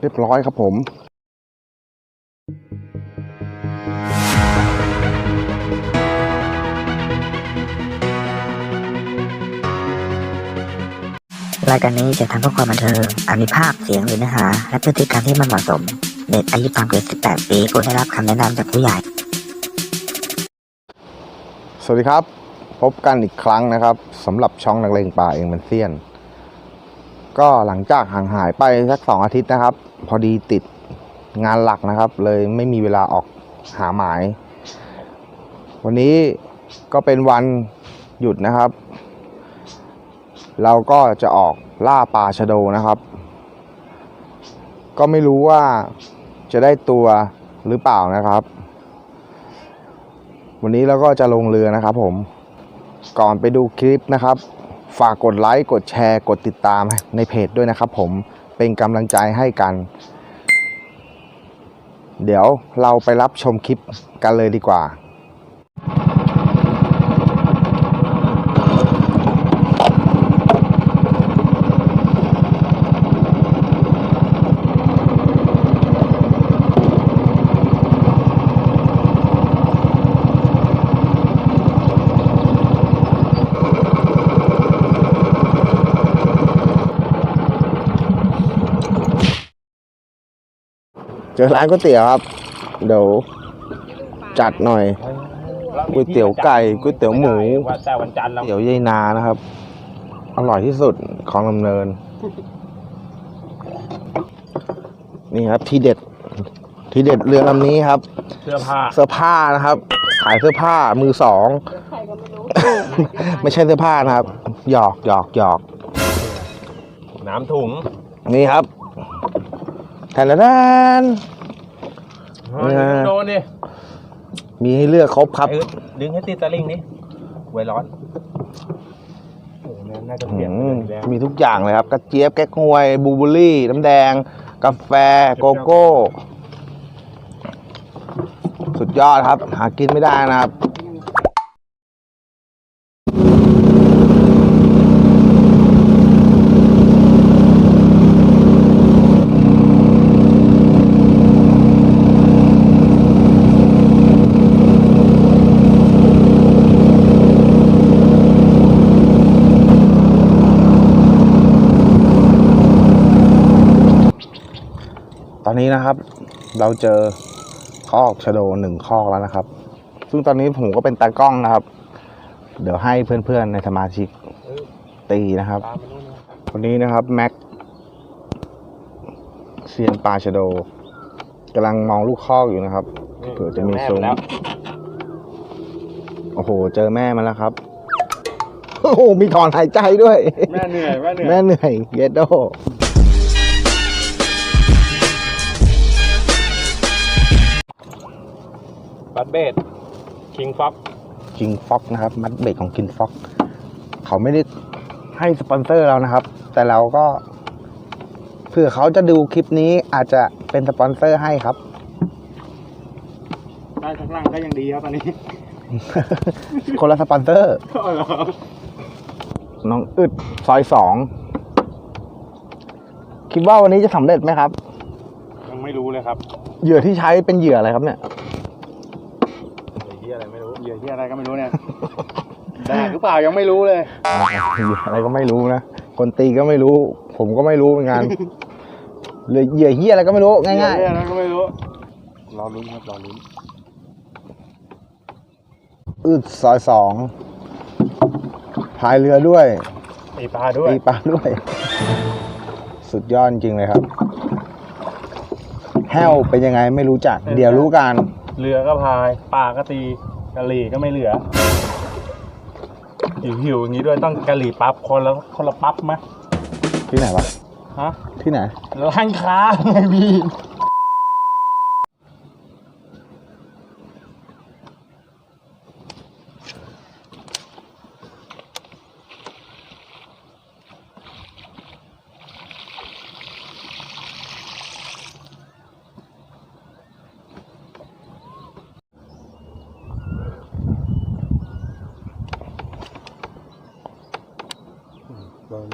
เรียบร้อยครับผมรายการนี้จะทำเพื่อความบันเทิงอาจมีภาพเสียงหรือเนื้อหา และพฤติกรรมที่ไม่เหมาะสม เด็กอายุต่ำกว่า18 ปีควรได้รับคำแนะนำจากผู้ใหญ่ สวัสดีครับ พบกันอีกครั้งนะครับสำหรับช่องนักเลงป่าเองมันเซียน ก็หลังจากห่างหายไปสักสองอาทิตย์นะครับ พอดีติดงานหลักนะครับ เลยไม่มีเวลาออกหาหมาย วันนี้ก็เป็นวันหยุดนะครับ เราก็จะออกล่าปลาชะโดนะครับ ก็ไม่รู้ว่าจะได้ตัวหรือเปล่านะครับ วันนี้เราก็จะลงเรือนะครับผมก่อนไปดูคลิปนะครับ ฝากกดไลค์กดแชร์ กดติดตามในเพจด้วยนะครับผมเป็นกำลังใจให้กัน เดี๋ยวเราไปรับชมคลิปกันเลยดีกว่า เจอร้านก๋วยเตี๋ยวครับ เดี๋ยวจัดหน่อย ก๋วยเตี๋ยวไก่ก๋วยเตี๋ยวหมูว่าแต่วันจันทร์เราเตี๋ยวยายนานะครับ อร่อยที่สุดของลำเนิน นี่ครับทีเด็ด ทีเด็ดเรือลำนี้ครับ เสื้อผ้าเสื้อผ้านะครับ ขายเสื้อผ้ามือสองไม่ใช่เสื้อผ้านะครับ หยอกหยอกหยอกน้ำถุง นี่ครับแทนแทนเฮ้ยโดนดิมีให้เลือกครบครับไอ้ดึงให้ติดตะลิงนี่ไว้ร้อนโอ้โหน่าจะเปลี่ยนอืมไปแล้วมีทุกอย่างเลยครับกระเจี๊ยบแก๊กฮวยบูเบอรี่ น้ำแดง กาแฟโกโก้ สุดยอดครับ หากินไม่ได้นะครับ ตอนนี้นะครับ เราเจอคอกชะโดหนึ่งคอกแล้วนะครับ ซึ่งตอนนี้ผมก็เป็นตากล้องนะครับ เดี๋ยวให้เพื่อนๆในสมาชิกตีนะครับตามไปนู่นนะคนนี้นะครับแม็กเซียนปลาชะโดกำลังมองลูกคอกอยู่นะครับเผื่อจะมีแซุ้มแล้วโอ้โห เจอแม่มาแล้วครับโอ้โหมีถอนหายใจด้วย แม่เหนื่อย แม่เหนื่อยแม่เหนื่อยเยดโด บัตเบดคิงฟ็อกกิงฟ็อกนะครับ มัดเบรกของกินฟ็อกเขาไม่ได้ให้สปอนเซอร์เรานะครับ แต่เราก็เผื่อเขาจะดูคลิปนี้อาจจะเป็นสปอนเซอร์ให้ครับ ได้ข้างล่างก็ยังดีครับตอนนี้ คนละสปอนเซอร์น้องอึดซอยสอง คิดว่าวันนี้จะสำเร็จไหมครับ ยังไม่รู้เลยครับ เหยื่อที่ใช้เป็นเหยื่ออะไรครับเนี่ย เหยื่อที่อะไรไม่รู้ เหยื่อที่อะไรก็ไม่รู้เนี่ยแดกหรือเปล่ายังไม่รู้เลยเหยื่ออะไรก็ไม่รู้นะคนตีก็ไม่รู้ ผมก็ไม่รู้เหมือนกันเหลือเหยื่อเฮียอะไรก็ไม่รู้ง่ายเหยื่อที่อะไรก็ไม่รู้รอลุ้นครับรอลุ้นๆอึดซอยสองพายเรือด้วยตีปลาด้วยตีปลาด้วย สุดยอดจริงเลยครับแห้วเป็นยังไงไม่รู้จัก เดี๋ยวรู้กัน เรือก็พายปลาก็ตี กะหรี่ก็ไม่เหลือ หิวหิวๆอย่างนี้ด้วยต้องกะหรี่ปั๊บคนละคนละปั๊บไหมที่ไหนวะฮะที่ไหนร้านค้าไงพี่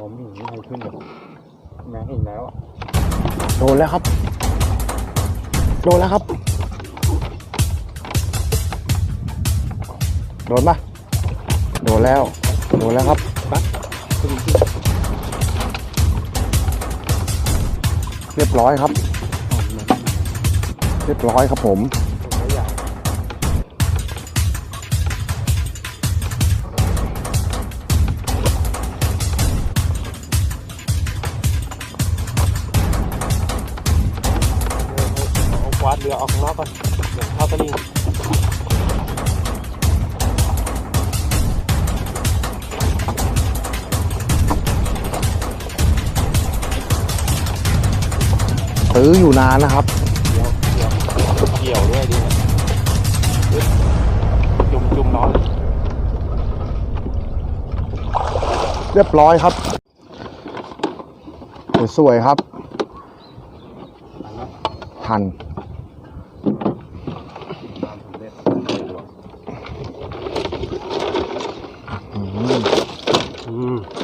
มองมองไม่เห็นมีใครขึ้นเลยแม่งอีกแล้วโดนแล้วครับ โดนแล้วครับ โดนปะโดนแล้ว โดนแล้วครับเรียบร้อยครับ เรียบร้อยครับผม กข้างนอกก่อนเดี๋ยวเข้าตะลิ่งซื้ออยู่นานนะครับ เดี๋ยวเดี๋ยวเกี่ยวด้วยดิจุ่มจุ่มน้อยเรียบร้อยครับสวยๆครับ ทัน 嗯。